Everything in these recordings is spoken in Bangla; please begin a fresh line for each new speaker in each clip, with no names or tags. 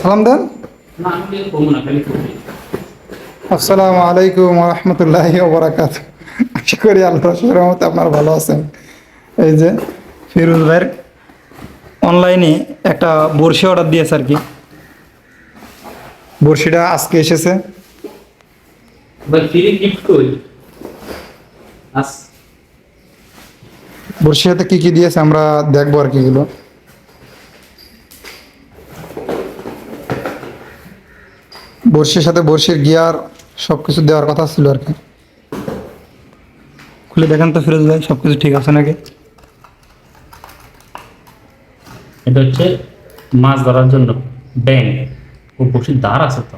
সালাম দেন। আসসালামু আলাইকুম রহমতুল্লাহ ওবরাকাত আশা করি আল্লাহ রহমত আপনারা ভালো আছেন। এই যে ফিরোজ ভাইয়ের অনলাইনে একটা বড়শি অর্ডার দিয়েছে আর কি। বড়শিটা আজকে এসেছে। বড়শির সাথে কি কি দিয়েছে আমরা দেখব আর কি এগুলো। বড়শির সাথে বড়শির গিয়ার সব কিছু দেওয়ার কথা ছিল আর কি। খুলে দেখেন তো ফিরোজ ভাই সব কিছু ঠিক আছে নাকি?
এটা হচ্ছে মাছ ধরার জন্য ব্যাং ও বসে দাঁড় আছে তো।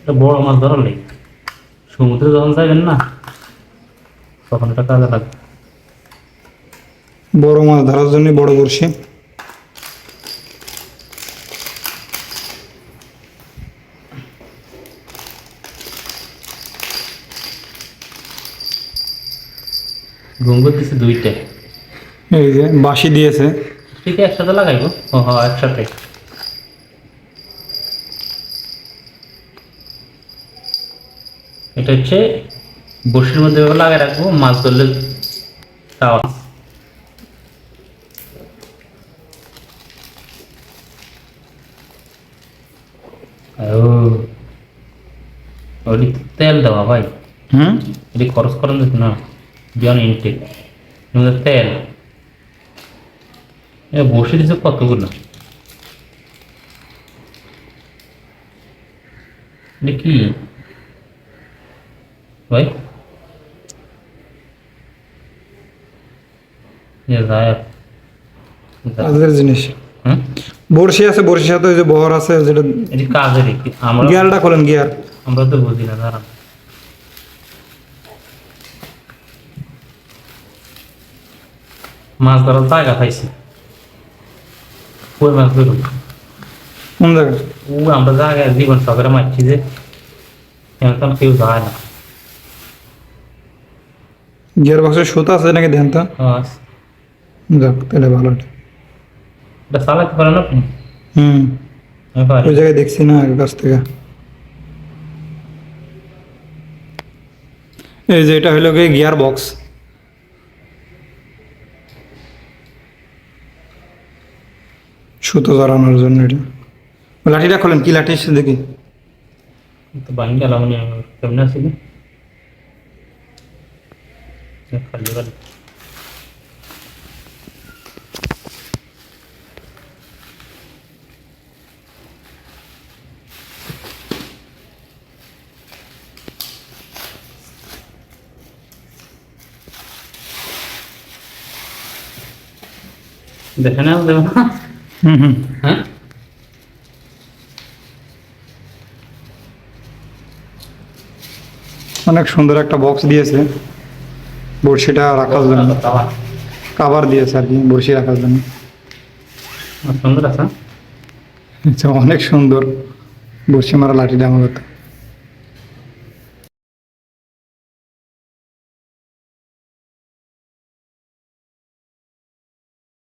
এটা বড় মাছ ধরার লেগে সমুদ্রে যখন যাবেন না, তখন এটা কাজে লাগবে।
বড় মাছ ধরার জন্য বড় বড়শি।
দুইটা।
এই যে বাঁশি দিয়েছে।
ঠিক একসাথে লাগাইবো? ও হ্যাঁ একসাথে। এটা হচ্ছে বসির মধ্যে লাগাই রাখব মাছ ধরলে তাও ও ওটি তেল দেওয়া ভাই
হুম
এটি খরচ করেন যেত না বিয়ন ইনটেক তেল এ বসে দিছে কতগুলো এটা কি ভাই
কাজের জিনিস বড়শি আছে বড়শির সাথে ওই যে বহর আছে যেটা
কাজের
গিয়ারটা খোলেন গিয়ার
আমরা তো বুঝি না দাঁড়ান মাছ ধরার জায়গা পাইছি কই মাছ ধরুন
কোন জায়গায়
ও আমরা জায়গায় জীবন সকালে মারছি যে এখন কেউ যায় না
গিয়ার বক্সের সুতা আছে নাকি ধ্যান তো
আস,
যাক তাহলে ভালো এটা।
এটা চালাতে পারেন আপনি
হুম
আমি পারি
ওই জায়গায় দেখছি না আগের কাছ থেকে এই যে এটা হলো গিয়ে গিয়ার বক্স সুতো জড়ানোর জন্য এটা। লাঠিটা খোলেন, কি লাঠি এসে দেখি।
তো বানি কেমন আসিনি দেখে না দেবে না
হুম হুম।
হ্যাঁ?
অনেক সুন্দর একটা বক্স দিয়েছে। বড়শিটা রাখার জন্য। কাভার দিয়েছে আর কি বড়শি রাখার জন্য।
সুন্দর আছে।
আচ্ছা, অনেক সুন্দর। বড়শি মারা লাঠিটা আমার।